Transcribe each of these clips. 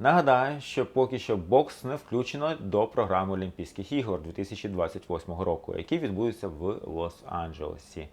Нагадаю, що поки що бокс не включено до програми Олімпійських ігор 2028 року, які відбудуться в Лос-Анджелесі.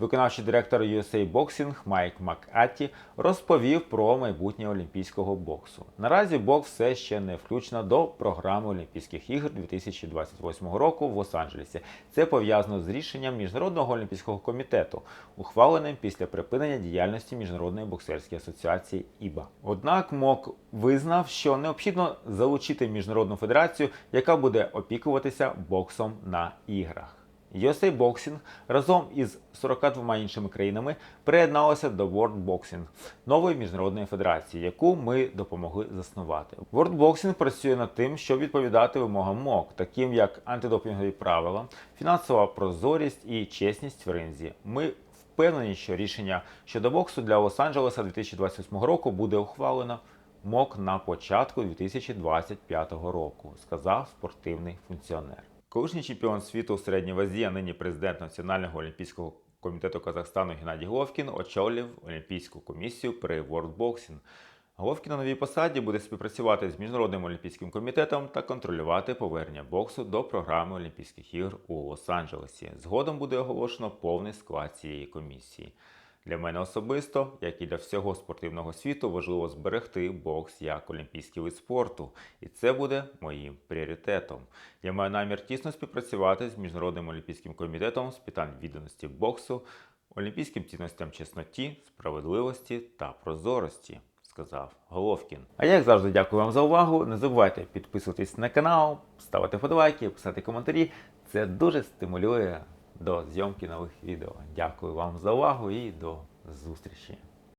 Виконавчий директор USA Boxing Майк МакАтті розповів про майбутнє олімпійського боксу. Наразі бокс все ще не включено до програми Олімпійських ігор 2028 року в Лос-Анджелесі. Це пов'язано з рішенням Міжнародного олімпійського комітету, ухваленим після припинення діяльності Міжнародної боксерської асоціації ІБА. Однак МОК визнав, що необхідно залучити міжнародну федерацію, яка буде опікуватися боксом на іграх. USA Boxing разом із 42 іншими країнами приєдналося до World Boxing, нової міжнародної федерації, яку ми допомогли заснувати. World Boxing працює над тим, щоб відповідати вимогам МОК, таким як антидопінгові правила, фінансова прозорість і чесність в ринзі. Ми впевнені, що рішення щодо боксу для Лос-Анджелеса 2028 року буде ухвалено МОК на початку 2025 року, сказав спортивний функціонер. Колишній чемпіон світу у середній вазі, а нині президент Національного олімпійського комітету Казахстану Геннадій Головкін очолив Олімпійську комісію при World Boxing. Головкін на новій посаді буде співпрацювати з Міжнародним олімпійським комітетом та контролювати повернення боксу до програми Олімпійських ігор у Лос-Анджелесі. Згодом буде оголошено повний склад цієї комісії. Для мене особисто, як і для всього спортивного світу, важливо зберегти бокс як олімпійський вид спорту, і це буде моїм пріоритетом. Я маю намір тісно співпрацювати з Міжнародним олімпійським комітетом з питань відданості боксу, олімпійським цінностям чесноті, справедливості та прозорості. Сказав Головкін. А як завжди, дякую вам за увагу. Не забувайте підписуватись на канал, ставити подобайки, писати коментарі. Це дуже стимулює до зйомки нових відео. Дякую вам за увагу і до зустрічі!